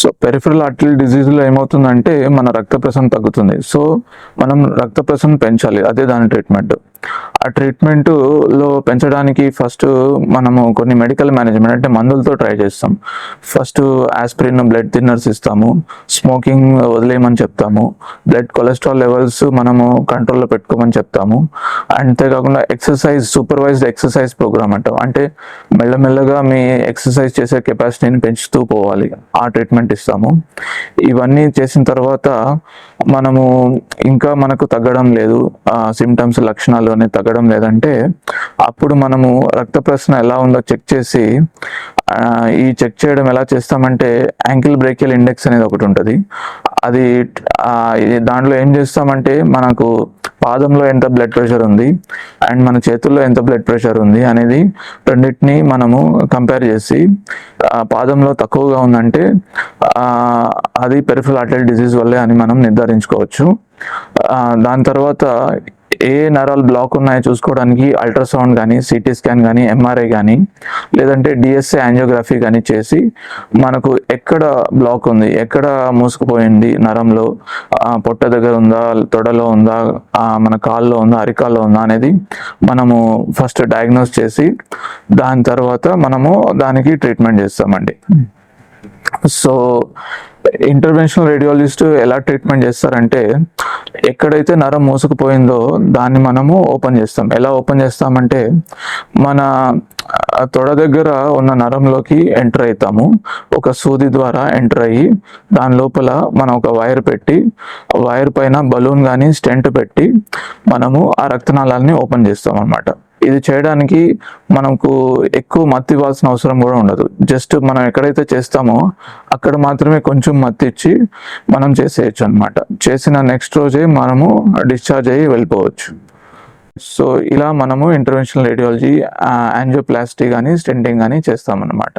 So peripheral artery డిజీజ్లో ఏమవుతుందంటే మన రక్త ప్రసరణ తగ్గుతుంది. సో మనం రక్త ప్రసరణ పెంచాలి. అదే దాని ట్రీట్మెంట్ ఆ ట్రీట్మెంటులో పెంచడానికి ఫస్ట్ మనము కొన్ని మెడికల్ మేనేజ్మెంట్ అంటే మందులతో ట్రై చేస్తాం. ఫస్ట్ ఆస్పిరిన్ బ్లడ్ థిన్నర్స్ ఇస్తాము. స్మోకింగ్ వదిలేయమని చెప్తాము. బ్లడ్ కొలెస్ట్రాల్ లెవెల్స్ మనము కంట్రోల్లో పెట్టుకోమని చెప్తాము. అంతేకాకుండా ఎక్సర్సైజ్ సూపర్వైజ్డ్ ఎక్సర్సైజ్ ప్రోగ్రామ్ అంటాం. అంటే మెల్లమెల్లగా మీ ఎక్సర్సైజ్ చేసే కెపాసిటీని పెంచుతూ పోవాలి. ఆ ట్రీట్మెంట్ ఇస్తాము. ఇవన్నీ చేసిన తర్వాత మనము ఇంకా మనకు తగ్గడం లేదు. సిమ్టమ్స్ లక్షణాలు అనేది తగ్గడం లేదంటే అప్పుడు మనము రక్త ప్రసరణ ఎలా ఉందో చెక్ చేసి ఈ చెక్ చేయడం ఎలా చేస్తామంటే యాంకిల్ బ్రేకియల్ ఇండెక్స్ అనేది ఒకటి ఉంటుంది. అది దాంట్లో ఏం చేస్తామంటే మనకు పాదంలో ఎంత బ్లడ్ ప్రెషర్ ఉంది అండ్ మన చేతుల్లో ఎంత బ్లడ్ ప్రెషర్ ఉంది అనేది రెండింటిని మనము కంపేర్ చేసి పాదంలో తక్కువగా ఉందంటే అది పెరిఫరల్ ఆర్టరీ డిసీజ్ వల్లే అని మనం నిర్ధారించుకోవచ్చు. దాని తర్వాత ఏ నరాలు బ్లాక్ ఉన్నాయో చూసుకోవడానికి అల్ట్రాసౌండ్ కానీ సిటీ స్కాన్ కానీ ఎంఆర్ఐ కానీ లేదంటే డిఎస్ఏ యాంజియోగ్రఫీ కానీ చేసి మనకు ఎక్కడ బ్లాక్ ఉంది ఎక్కడ మూసుకుపోయింది నరంలో పొట్ట దగ్గర ఉందా తొడలో ఉందా మన కాల్లో ఉందా అరికాల్లో ఉందా అనేది మనము ఫస్ట్ డయాగ్నోస్ చేసి దాని తర్వాత మనము దానికి ట్రీట్మెంట్ చేస్తామండి. సో ఇంటర్వెన్షనల్ రేడియాలజిస్ట్ ఎలా ట్రీట్మెంట్ చేస్తారంటే ఎక్కడైతే నరం మూసుకుపోయిందో దాన్ని మనము ఓపెన్ చేస్తాం. ఎలా ఓపెన్ చేస్తామంటే మన తొడ దగ్గర ఉన్న నరంలోకి ఎంటర్ అవుతాము ఒక సూది ద్వారా ఎంటర్ అయ్యి దాని లోపల మనం ఒక వైర్ పెట్టి వైర్ పైన బలూన్ కానీ స్టెంట్ పెట్టి మనము ఆ రక్తనాళాలని ఓపెన్ చేస్తాం అన్నమాట ఇది చేయడానికి మనకు ఎక్కువ మత్తి ఇవ్వాల్సిన అవసరం కూడా ఉండదు. జస్ట్ మనం ఎక్కడైతే చేస్తామో అక్కడ మాత్రమే కొంచెం మత్తి ఇచ్చి మనం చేసేయచ్చు అనమాట చేసిన నెక్స్ట్ రోజే మనము డిశ్చార్జ్ అయ్యి వెళ్ళిపోవచ్చు. సో ఇలా మనము ఇంటర్వెన్షనల్ రేడియాలజీ యాంజియోప్లాస్టీ కానీ స్టెంటింగ్ కానీ చేస్తామన్నమాట.